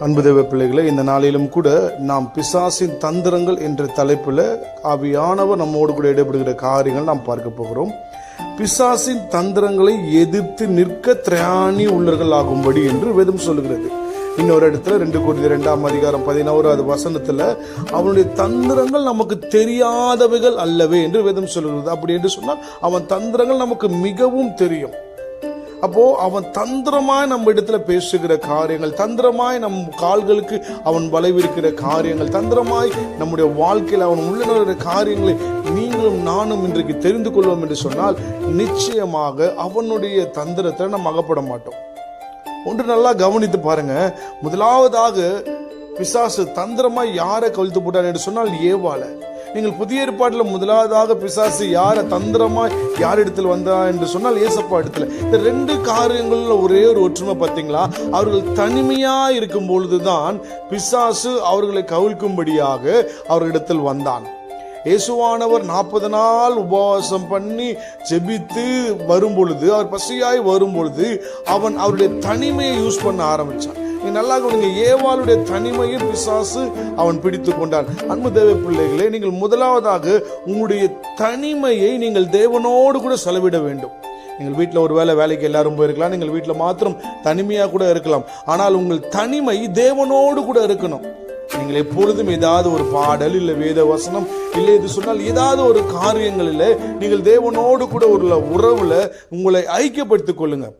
அன்பு தேவ இந்த நாளிலும் கூட நாம் பிசாசின் தந்திரங்கள் என்ற தலைப்பில் ஆவியானவர் நம்மோடு கூட இடைபடுகிற காரியங்கள் நாம் பார்க்க போகிறோம். பிசாசின் தந்திரங்களை எதிர்த்து நிற்க திராணி உள்ளர்கள் ஆகும்படி என்று வேதம் சொல்லுகிறது. இன்னொரு இடத்துல ரெண்டு கோடி ரெண்டாம் அதிகாரம் பதினோராவது வசனத்துல அவனுடைய தந்திரங்கள் நமக்கு தெரியாதவைகள் அல்லவே என்று வேதம் சொல்லுகிறது. அப்படி என்று சொன்னால் அவன் தந்திரங்கள் நமக்கு மிகவும் தெரியும். அப்போ அவன் தந்திரமாய் நம்ம இடத்துல பேசுகிற காரியங்கள் தந்திரமாய் நம் கால்களுக்கு அவன் வளைவிருக்கிற காரியங்கள் தந்திரமாய் நம்முடைய வாழ்க்கையில் அவன் உள்ள காரியங்களை நீங்களும் நானும் இன்றைக்கு தெரிந்து கொள்வோம் என்று சொன்னால் நிச்சயமாக அவனுடைய தந்திரத்தில் நம்ம அகப்பட மாட்டோம். ஒன்று நல்லா கவனித்து பாருங்க. முதலாவதாக பிசாசு தந்திரமாய் யாரை கவிழ்த்து போட்டார் என்று சொன்னால் ஏவாள. நீங்கள் புதிய ஏற்பாட்டில் முதலாவதாக பிசாசு யாரை தந்திரமாய் யார் இடத்துல வந்தா என்று சொன்னால் ஏசப்பா இடத்துல. இந்த ரெண்டு காரியங்களில் ஒரே ஒரு ஒற்றுமை பார்த்தீங்களா? அவர்கள் தனிமையாக இருக்கும் பொழுதுதான் பிசாசு அவர்களை கவிழ்க்கும்படியாக அவர்களிடத்தில் வந்தான். இயேசுவானவர் நாற்பது நாள் உபவாசம் பண்ணி ஜெபித்து வரும் பொழுது அவர் பசியாய் வரும் பொழுது அவன் அவருடைய தனிமையை யூஸ் பண்ண ஆரம்பிச்சான். நீ நல்லா கவனிங்க. ஏவாளுடைய தனிமையை பிசாசு அவன் பிடித்து கொண்டான். அன்பு தேவ பிள்ளைகளே நீங்கள் முதலாவதாக உங்களுடைய தனிமையை நீங்கள் தேவனோடு கூட செலவிட வேண்டும். நீங்கள் வீட்டில் ஒரு வேலை வேலைக்கு எல்லாரும் போயிருக்கலாம். நீங்கள் வீட்டில் மாத்திரம் தனிமையாக கூட இருக்கலாம். ஆனால் உங்கள் தனிமை தேவனோடு கூட இருக்கணும். நீங்கள் எப்பொழுதும் ஏதாவது ஒரு பாடல் இல்லை வேத வசனம் இல்லை இது சொன்னால் ஏதாவது ஒரு காரியங்களில் நீங்கள் தேவனோடு கூட உள்ள உறவில் உங்களை ஐக்கியப்படுத்திக் கொள்ளுங்கள்